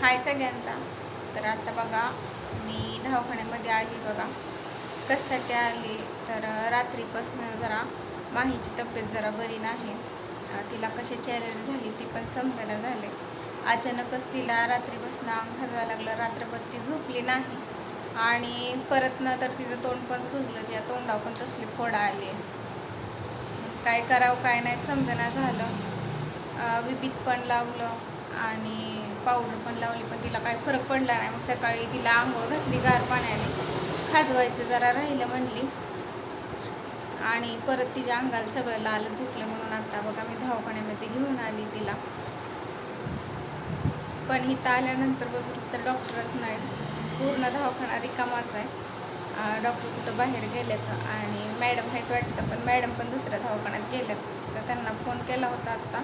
हाय सगळ्यांना. तर आता बघा मी दवाखान्यामध्ये आली बघा. कशासाठी आली? तर रात्रीपासून जरा माहीची तब्येत जरा बरी नाही. तिला कशाची ॲलर्जी झाली ती पण समजेना झाले. अचानकच तिला रात्रीपासून अंग खाजवायला लागलं. रात्रभर ती झोपली नाही. आणि परत न तर तिचं तोंड पण सुजलं. त्या तोंडावर पण तसली फोडा आली. काय करावं काय नाही समजेना झालं. विभीत पण लावलं आणि पावडर पण लावली पण तिला काय फरक पडला नाही. मग सकाळी तिला आंघोळ घातली गार पाण्याने खाजवायचं जरा राहिलं म्हणली. आणि परत तिच्या अंगाला सगळं लाल झुकलं म्हणून आता बघा मी दवाखान्यामध्ये घेऊन आली तिला. पण इथं आल्यानंतर बघितलं तर डॉक्टरच नाही. पूर्ण दवाखाना रिकामाच आहे. डॉक्टर कुठं बाहेर गेलेत आणि मॅडम आहेत वाटतं पण मॅडम पण दुसऱ्या दवाखान्यात गेलेत. तर त्यांना फोन केला होता आत्ता.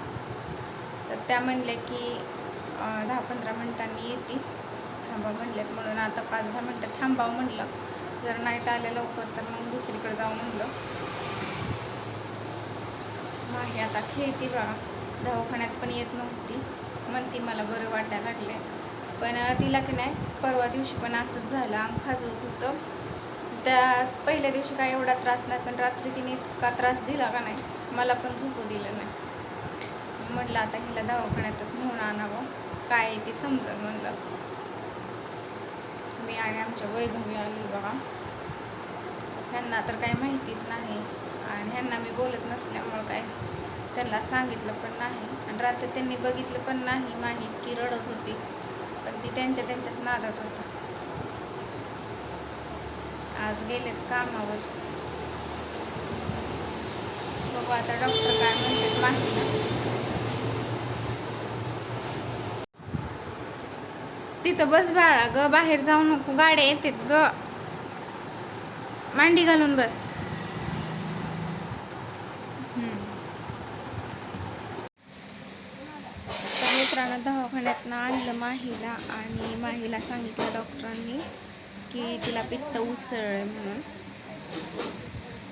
तर त्या म्हणले की दहा पंधरा मिनटांनी येते. थांबा म्हणलेत. म्हणून आता पाच दहा मिनटं थांबावं म्हणलं. जर नाहीत आलं लवकर तर मग दुसरीकडे जाऊ म्हणलं. माही आता खेळते बा. दवाखान्यात पण येत नव्हती. म्हणती मला बरं वाटायला लागले पण तिला की नाही परवा दिवशी पण असंच झालं. अंग खाजवत होतं. त्या पहिल्या दिवशी काय एवढा त्रास नाही पण रात्री तिने इतका त्रास दिला का नाही मला पण झोपू दिलं नाही. म्हटलं आता हिला दवाखान्यातच नेऊन आणावं. काय आहे ते समजलं म्हणलं. मी आणि आमच्या वैभवी आली बघा. ह्यांना तर काही माहितीच नाही. आणि ह्यांना मी बोलत नसल्यामुळं काय त्यांना सांगितलं पण नाही. आणि रात्री त्यांनी बघितलं पण नाही माहीत की रडत होती. पण ती त्यांच्या त्यांच्याच नादात होता. आज गेलेत कामावर. बघू आता डॉक्टर काय म्हणतात माहिती तिथं बस बाळा ग. बाहेर जाऊ नको. गाड्या येतात ग. मांडी घालून बस. तर मित्रांनो दवाखान्यातनं आणलं माहीला आणि माहीला सांगितलं डॉक्टरांनी की तिला पित्त उसळ म्हणून.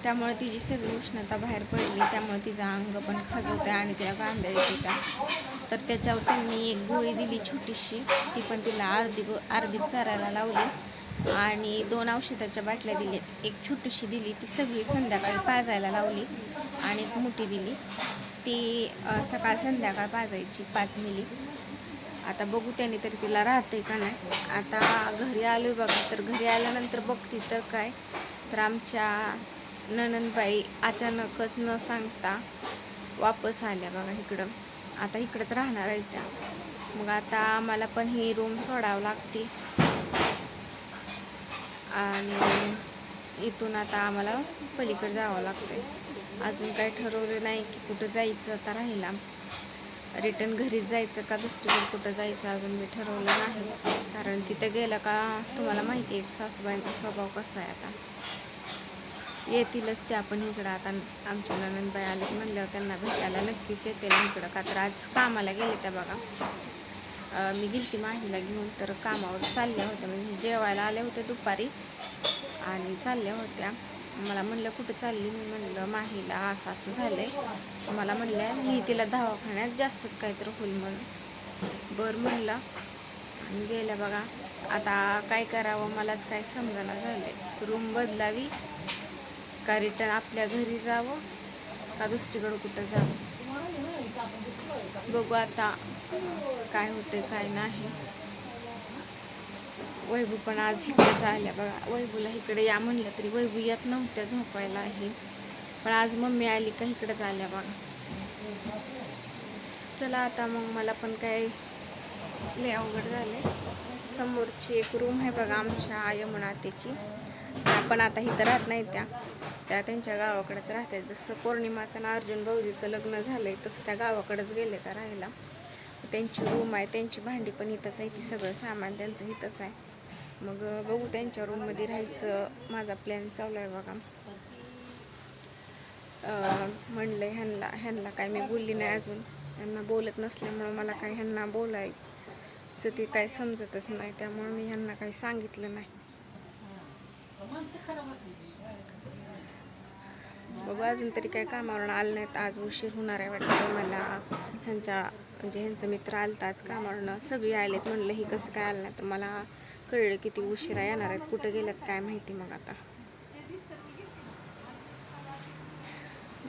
त्यामुळे तिची सगळी उष्णता बाहेर पडली त्यामुळे तिचं अंग पण खाजवतं आणि तिला कांदा येते तर त्याच्यावर त्यांनी एक गोळी दिली छोटीशी. ती पण तिला अर्धी गो अर्धी चारायला लावली आणि दोन औषधाच्या बाटल्या दिल्यात. एक छोटीशी दिली ती सगळी संध्याकाळी पाजायला लावली आणि एक मोठी दिली. ती सकाळ संध्याकाळ पाजायची पाच मिली. आता बघू त्याने तरी तिला राहते का नाही. आता घरी आलो बघा तर घरी आल्यानंतर बघते तर काय. तर आमच्या ननंदबाई अचानकच न सांगता वापस आल्या बघा इकडं. आता इकडंच राहणार आहे त्या. मग आता आम्हाला पण ही रूम सोडावं लागते आणि इथून आता आम्हाला पलीकडे जावं लागतंय. अजून काही ठरवलं नाही की कुठं जायचं आता राहिला. रिटर्न घरीच जायचं का दुसरीकडे कुठं जायचं अजून मी ठरवलं नाही. कारण तिथं गेलं का तुम्हाला माहिती आहे सासूबाईंचा स्वभाव कसा आहे आता. येतीलच ते आपण इकडं. आता आमच्या ननंदबाई आले म्हणल्यावर त्यांना भेटायला नक्कीच येतील इकडं. का तर आज कामाला गेले त्या बघा. मी गेलती माहीला घेऊन तर कामावर चालल्या होत्या. म्हणजे जेवायला आल्या होत्या दुपारी आणि चालल्या होत्या. मला म्हणलं कुठं चालली? मी म्हणलं माहीला असं असं झालंय. मला म्हणल्या मी तिला दवाखान्यात जास्तच काहीतरी होईल म्हणून. बरं म्हणलं. आणि गेल्या बघा. आता काय करावं मलाच काय समजायला झालंय. रूम बदलावी का रिटर्न आपल्या घरी जावं का दुसरीकडं कुठं जावं? बघू आता काय होते काय नाही. वैभू पण आज इकडे आल्या बघा. वैभूला इकडे या म्हणलं तरी वैभू येत नव्हत्या झोपायला आहे. पण आज मम्मी आली का इकडेच आल्या बघा. चला आता मग मला पण काय लय अवघड झाले समोरची एक रूम आहे बघा आमच्या यमुनातेची पण आता इथं राहत नाही त्या. त्या त्यांच्या गावाकडेच राहतात. जसं पौर्णिमाचं ना अर्जुन भाऊजीचं लग्न झालंय तसं त्या गावाकडेच गेले त्या राहायला. त्यांची रूम आहे त्यांची भांडी पण इथंच आहे ती सगळं सामान त्यांचं इथंच आहे. मग बघू त्यांच्या रूममध्ये राहायचं. माझा प्लॅन चालू आहे बघा. म्हणलं ह्यांना ह्यांना काय मी बोलली नाही अजून. ह्यांना बोलत नसल्यामुळं मला काय ह्यांना बोलायचं ते काय समजतच नाही. त्यामुळं मी ह्यांना काही सांगितलं नाही. बघू अजून तरी काय कामावरून आलं नाहीत. आज उशीर होणार आहे वाटतं मला. ह्यांच्या म्हणजे ह्यांचं मित्र आलताच कामावरनं. सगळी आलेत म्हणलं ही कसं काय आलं नाही? तर मला कळलं किती उशिरा येणार आहेत. कुठं गेल्यात काय माहिती मग आता.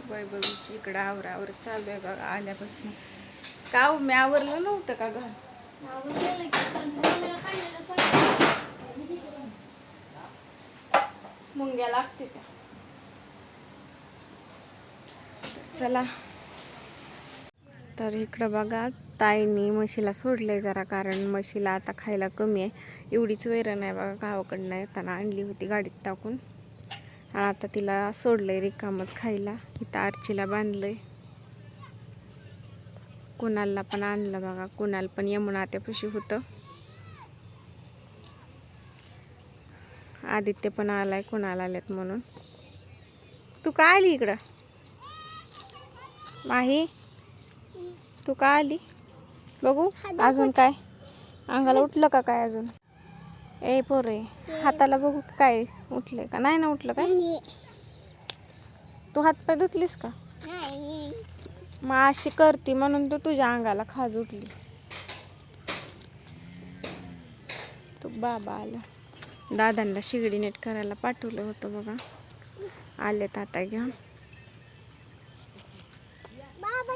वैभवीची इकडं आवरावर चालू आहे बघा आल्यापासून. का हो, मी आवरलं नव्हतं का घर? मुंग्या लागते त्या. चला. तर इकडं बघा ताईनी म्हशीला सोडलंय जरा कारण म्हशीला आता खायला कमी आहे. एवढीच वैरण आहे बघा गावाकडनं येताना आणली होती गाडीत टाकून. आणि आता तिला सोडलंय रिकामच खायला. इथं आरचीला बांधलंय. कुणालला पण आणलं बघा. कुणाल पण यमुना त्यापाशी होतं. आदित्य पण आलाय कुणाल आल्यात म्हणून. तू का आली इकडं? माही तू का आली? बघू अजून काय? अंगाला उठलं का काय अजून? ए पोरे हाताला बघू काय उठले का? नाही ना उठलं काय? तू हातपाय धुतलीस का? मग अशी करती म्हणून तू तुझ्या अंगाला खाज उठली. तो बाबा आला. दादांना शिगडी नेट करायला पाठवलं होतं बघा. आलेत आता घ्या बाबा